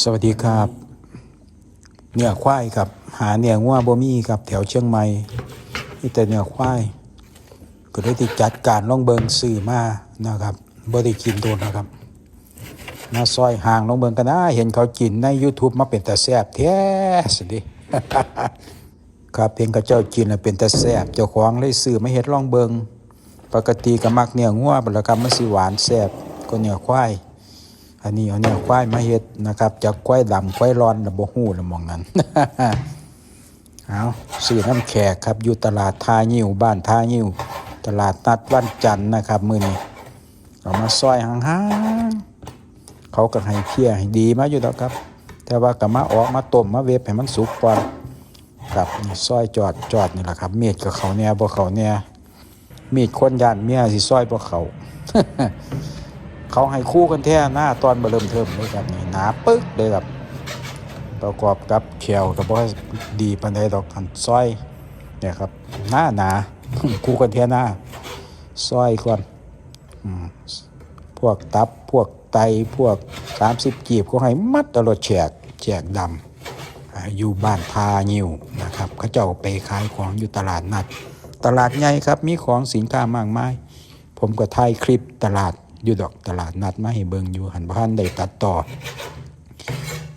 สวัสดีครับ เนื้อควายครับ หาเนื้องัวบ่มีครับแถวเชียงใหม่มีแต่เนื้อควายก็ได้ที่จัดการล่องเบิงซื้อมานะครับบ่ได้กินโดนนะครับมาซอยห่างล่องเบิงกันนะเห็นเขากินใน YouTube มาเป็นแต่แซบแท้สิดิครับเพียงกับเจ้ากินแล้วเป็นแต่แซบเจ้าของเลยซื้อมาเฮ็ดล่องเบิงปกติก็มักเนื้องัวบรรกรรมมันสิหวานแซบก็เนื้อควาย อันนี้เอาเนี่ยควายมาเฮ็ดนะครับจากควายดำควายร้อนระบ่ฮู้ละมองนั้นเอาซื้อน้ำแขกครับอยู่ตลาดท่ายิวบ้านท่ายิวตลาดนัดวันจันทร์นะครับมื้อนี้เอามาซอยห่างๆเขาก็ให้เพียให้ดีมาอยู่ดอกครับ แต่ว่าก็มาออกมาต้มมาเวฟให้มันสุกก่อนครับซอยจอดจอดนี่แหละครับมีดกับเขาเนี่ยบ่เขาเนี่ยมีดคนยานเมียสิซอยบ่เขา เขาให้คู่กันแท้หน้าตอนเบเริ่มเทิมเลยครับนี่หนาปึ๊กเลยครับประกอบกับแขวกับว่าดีปันใดดอกหันซอยเนี่ยครับหน้าหนาคู่กันแท้หน้าซอยก่อนพวกตับพวกไตพวก 30 กีบเขาให้มัดตลอดแฉกแจกดำอ่าอยู่บ้านพายิวนะครับเขาเจ้าไปขายของอยู่ตลาดนัด ตลาดใหญ่ครับมีของสินค้ามากมาย ผมก็ถ่ายคลิปตลาด อยู่ดอกตลาดนัดมาให้เบิงอยู่หันพันได้ตัดต่อ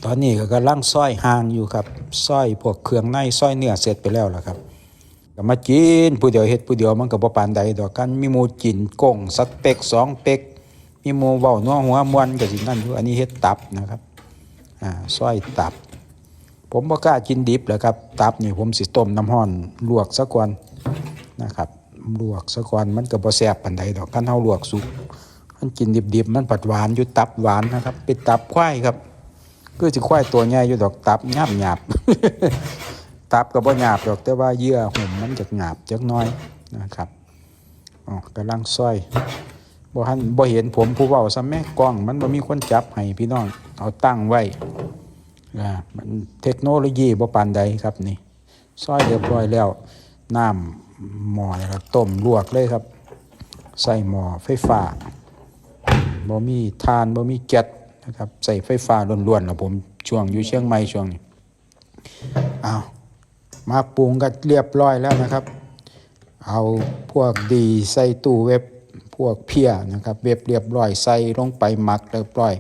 ตอนนี้ก็กำลังซ้อยหางอยู่ครับซ้อยพวกเครื่องในซ้อยเนื้อเสร็จไปแล้วล่ะครับก็มากินผู้เดียวเฮ็ดผู้เดียวมันก็บ่ปานใดดอกกันมีหมูกินก้งสักเป็กสองเป็กมีหมูเว้านัวหัวมวนก็สินั่นอยู่อันนี้เฮ็ดตับนะครับอ่าซ้อยตับ ผมบ่กล้ากินดิบแล้วครับ ตับนี่ผมสิต้มน้ำร้อนลวกซะก่อนนะครับลวกซะก่อนมันก็บ่แซ่บปานใดดอกคันเฮาลวกสุก มันกินดิบๆ มันปัดหวานอยู่ตับหวานนะครับ เป็นตับควายครับคือสิควายตัวใหญ่อยู่ดอกตับหยาบหยาบตับก็บ่หยาบดอกแต่ว่าเยื่อหุ่มมันจะหยาบจักน้อยนะครับอ๋อกำลังซอยบ่หันบ่เห็นผมผู้เว้าซะแม่กล้อง มันบ่มีคนจับให้พี่น้องเอาตั้งไว้อ่ามันเทคโนโลยีบ่ปานใดครับนี่ซอยเรียบร้อยแล้วน้ำหม้อนี่ครับต้มลวกเลยครับ ใส่หม้อไฟฟ้า บ่มีทานบ่มีแก๊สนะครับใส่ไฟฟ้าล้วนๆแล้วผมช่วงอยู่เชียงใหม่ช่วงนี้เอามาปรุงกันเรียบร้อยแล้วนะครับ เอาพวกดีใส่ตู้เว็บพวกเพียนะครับเว็บเรียบร้อยใส่ลงไปหมักเรียบร้อย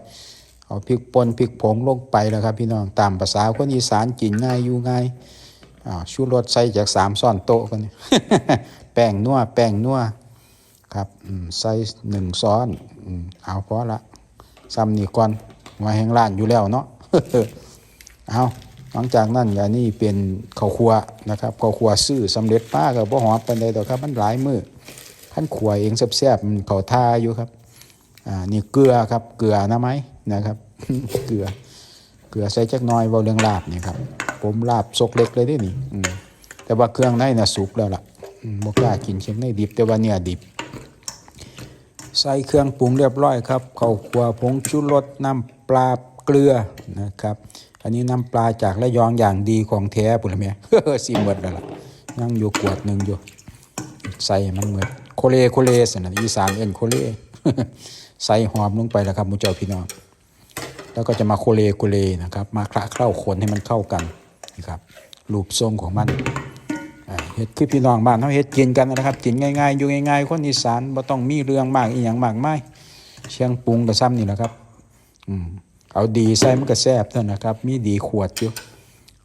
เอาพริกป่นพริกผงลงไปแล้วครับพี่น้องตามภาษาคนอีสานกินง่ายอยู่ง่ายอ่าชูรสใส่จากสามซ่อนโต๊ะกันนี่แป้งนัวแป้งนัวครับใส่หนึ่งซ้อน เอาพอละซ้ำนี่ก่อนไว้แห้งร้านอยู่แล้วเนาะเอาหลังจากนั้นอันนี้เป็นข้าวคั่วนะครับข้าวคั่วซื้อสำเร็จป้ากับบ่หอมปานใดดอครับมันหลายมือขั้นขัวเองแซ่บๆมันเขาทาอยู่ครับอ่านี่เกลือครับเกลือนะไหมนะครับเกลือเกลือใส่จักน้อยเบาเรื่องลาบนี่ครับผมลาบซกเล็กเลยด้นี่แต่ว่าเครื่องในน่ะสุกแล้วล่ะมบ่กล้ากินเครื่องในดิบแต่ว่าเนี่ยดิบ ใส่เครื่องปรุงเรียบร้อยครับข้าวคั่วผงชูรสน้ำปลาเกลือนะครับ อันนี้น้ำปลาจากระยองอย่างดีของแท้ปุ่นละแม่สิหมดแล้วล่ะยังอยู่ขวดหนึ่งอยู่ ใส่มันเหมือนโคเลโคเลสนะอีสานเอ็นโคเลใส่หอมลงไปแล้วครับมุเจ้าพี่น้องแล้วก็จะมาโคเลโคเลนะครับ มาคละเคล้าคนให้มันเข้ากันนะครับรูปทรงของมัน เฮ็ดคือพี่น้องบ้านเขาเฮ็ดกินกันนะครับกินง่ายๆอยู่ง่ายๆคนอีสานบ่ต้องมีเรื่องมากอีหยังมากมายเชียงปรุงก็ซ้ำนี่แหละครับอืมเอาดีใส่มันก็แซ่บเท่านะครับ มีดีขวดอยู่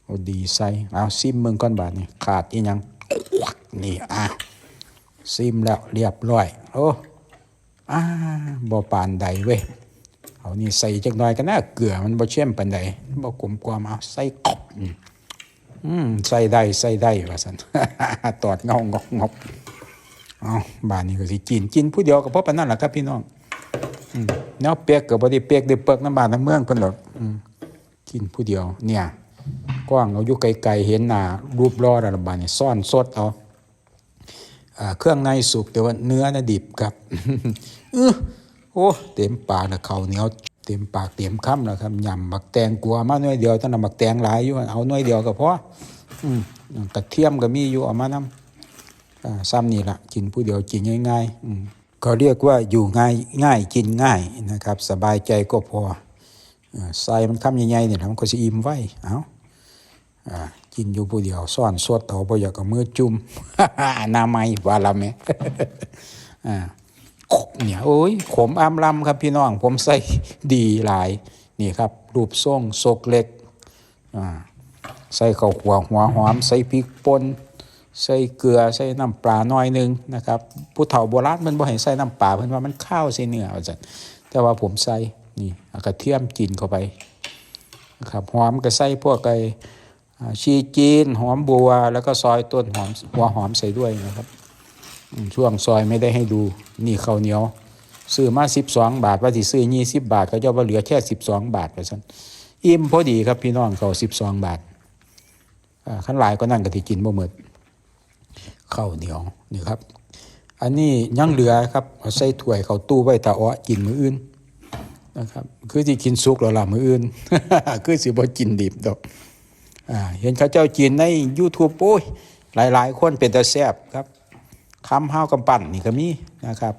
เอาดีใส่เอาซิมเมืองก้อนบาทนี่ขาดอีหยังนี่อะซิมแล้วเรียบร้อยโอ้อ่าบ่ปานใดเว้ยเอานี่ใส่จักหน่อยก็น่าเกลือมันบ่เข้มปานใดบ่กลมกลอมเอาใส่กบ อืมอืมใส่ได้ใส่ได้ว่าซั่นตอดเงางอกงอกเอาบ้านนี้ก็สิกินกินผู้เดียวก็พอปานนั้นล่ะครับพี่น้องอืมแนวเปียกก็บ่ได้เปียกได้เปิกน้ำบ้านน้ำเมืองเพิ่นหรอกกินผู้เดียว เนี่ยกว้างเอาอยู่ไกลๆเห็นหน้ารูปรอแล้วล่ะบ้านนี้ซ่อนสดเอาอ่าเครื่องในสุกแต่ว่าเนื้อน่ะดิบครับอือโอ้เต็มปากแล้วเขาเหนียว เต็มปากเต็มคำแล้วครับยำบักแตงกลัวมาหน่วยเดียวท่านนะบักแตงหลายอยู่เอาหน่วยเดียวก็พออืมกระเทียมก็มีอยู่เอามานำอ่าซ้ำนี่ละกินผู้เดียวกินง่ายๆอืมก็เรียกว่าอยู่ง่ายง่ายกินง่ายนะครับ สบายใจก็พอใส่มันคำใหญ่ๆนี่แหละมันก็สิอิ่มไว้เอ้ากินอยู่ผู้เดียวซ่อนสวดเอาบ่อยากเอามือจุ่มอนาไมัยว่าละแม่อ่าขม เนี่ยโอ้ยขมอามลำครับพี่น้อง ผมใส่ดีหลาย นี่ครับ รูปทรงโซกเล็กใส่ข้าวหัวหัวหอม ใส่พริกป่นใส่เกลือใส่น้ำปลาหน่อยหนึงนะครับผู้เฒ่าโบราณมันบ่ให้ใส่น้ำปลาเพิ่นว่ามันข้าวใส่เนื้อว่าซั่นแต่ว่าผมใส่นี่กระเทียมจีนเข้าไปนะครับหอมก็ใส่พวกไอชีจีนหอมบัว แล้วก็ซอยต้นหอมหัวหอมใส่ด้วยนะครับ ช่วงซอยไม่ได้ให้ดูนี่ข้าวเหนียวซื้อมาสิบสองบาทว่าสิซื้อยี่สิบบาทก็จะว่าเหลือแค่สิบสองบาทไปซั่นอิ่มพอดีครับพี่น้องเขาสิบสองบาทขั้นหลายก็นั่นก็ที่กินบ่หมดข้าวเหนียวนี่ครับ อันนี้ยังเหลือครับเอาใส่ถ้วยเขาตู้ไว้ตาอ้อกินมืออื่นนะครับ คือที่กินสุกแล้วล่ะมืออื่น คือสิบ่กินดิบดอกอเห็นเขาเจ้าจีนใน YouTube โอ้ยหลาย ๆ คนเป็นตาแซบครับ คำห้าวกำปั้นนี่ก็มีนะครับ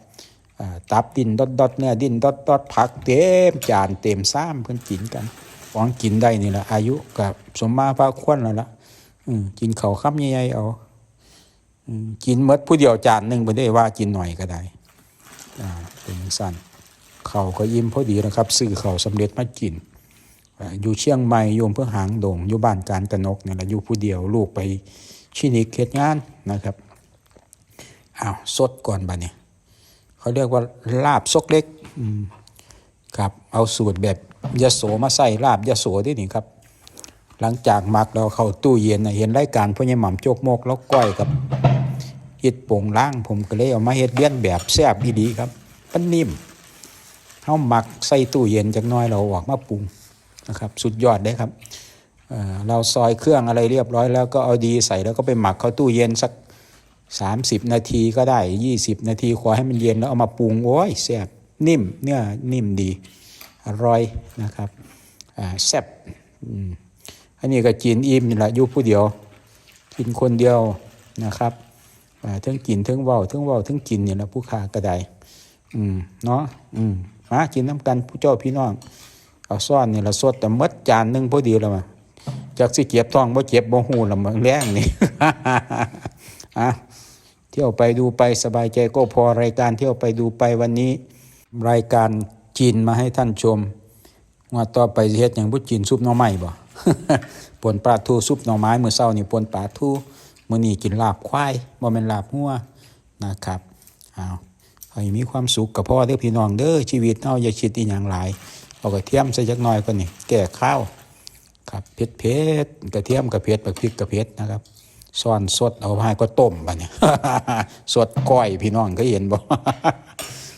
ตับดินดอดดอดเนื้อดินดอดดอดผักเต็มจานเต็มซ้ำเพิ่นกินกันของกินได้นี่แหละอายุกับสมมาพระควรแล้วละกินข้าวคำใหญ่ๆเอากินเมดผู้เดียวจานหนึ่งไปได้ว่ากินหน่อยก็ได้อ่าเป็นจั่งสั้นเข้าก็อิ่มพอดีนะครับซื้อเข้าวสำเร็จมากิน อยู่เชียงใหม่โยมเพื่อหางดงอยู่บ้านการกนกเนี่ยแหละอยู่ผู้เดียวลูกไปชินิกเฮ็ดงานนะครับ อ้าวสดก่อนบัดนี้เขาเรียกว่าลาบซกเล็กครับเอาสูตรแบบยโสมาใส่ลาบยโสที่นี่ครับ หลังจากหมักเราเข้าตู้เย็นนะเห็นรายการพ่อใหญ่หม่ำโจกโมกแล้วก้อยกับอิดโป่งล่างผมก็เลยเอามาเฮ็ดเลียนแบบแซ่บดีๆครับมันนิ่มเฮาหมักใส่ตู้เย็นจักน้อยเราออกมาปรุงนะครับ สุดยอดได้ครับเราซอยเครื่องอะไรเรียบร้อยแล้วก็เอาดีใส่แล้วก็ไปหมักเข้าตู้เย็นสัก 30 นาทีก็ได้ 20 นาทีขอให้มันเย็นแล้วเอามาปรุงโอ้ยแซ่บนิ่มเนื้อนิ่มดีอร่อยนะครับแซ่บอันนี้ก็กินอิ่มนี่แหละอยู่ผู้เดียว กินคนเดียวนะครับทั้งกินทั้งเว้าทั้งเว้าทั้งกินเนี่แหละผู้ค้าก็ได้อืมเนาะอืมมากินน้ำกันผู้เจ้าพี่น้องเอาซ่อนนี่ละสดแต่หมดจานนึงพอดีแล้วมาจากสิเก็บท้องบ่เจ็บบ่หูละมันแรงนี่ อะ เที่ยวไปดูไปสบายใจก็พอรายการเที่ยวไปดูไปวันนี้ รายการจีนมาให้ท่านชมว่าต่อไปเฮ็ดหยังบ่จีนซุปหน่อไม้บ่ปนปลาทูซุปหน่อไม้มื้อเช้านี่ปนปลาทูมื้อนี้กินลาบควายบ่แม่นลาบงัวนะครับอ้าวให้มีความสุขกับพ่อเด้อพี่น้องเด้อชีวิตเฮาอย่าคิดอีหยังหลายเอากระเทียมใส่จักหน่อยก็นี่แก่ข้าวครับเผ็ดเผ็ดกระเทียมกับเผ็ดบักพริกกับเผ็ดนะครับ ซ่อนสดเอาให้ก็ต้มบัดเนี่ยสดก้อยพี่น้องก็เห็นบ่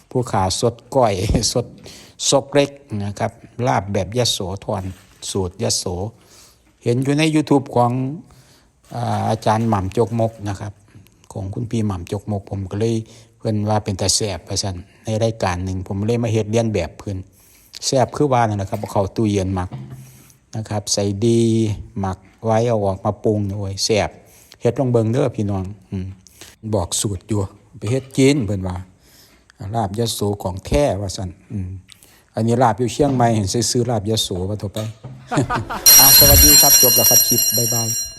ผู้ขาสดก้อยสดซกเล็กนะครับ ลาบแบบยะโสธรสูตรยะโส เห็นอยู่ใน YouTube ของอาจารย์หม่ำจกมกนะครับของคุณพี่หม่ำจกมกผมก็เลยเพื่อนว่าเป็นแต่แสบไปสันในรายการหนึ่งผมเลยมาเฮ็ดเลียนแบบเพื่อนแสบคือว่านั่นแหละครับเขาตู้เย็นหมักนะครับ ใส่ดีหมักไว้เอาออกมาปรุงโอ้ยแสบ เฮ็ดลองเบิงเด้อพี่น้องอืมบอกสูตรอยู่ ไปเฮ็ดกินเพิ่นว่าลาบยะโสของแท้ว่าซั่นอืมอันนี้ลาบอยู่เชียงใหม่เห็นซื้อลาบยะโสว่าโทรไป อะสวัสดีครับจบแล้วครับคลิปบ๊ายบาย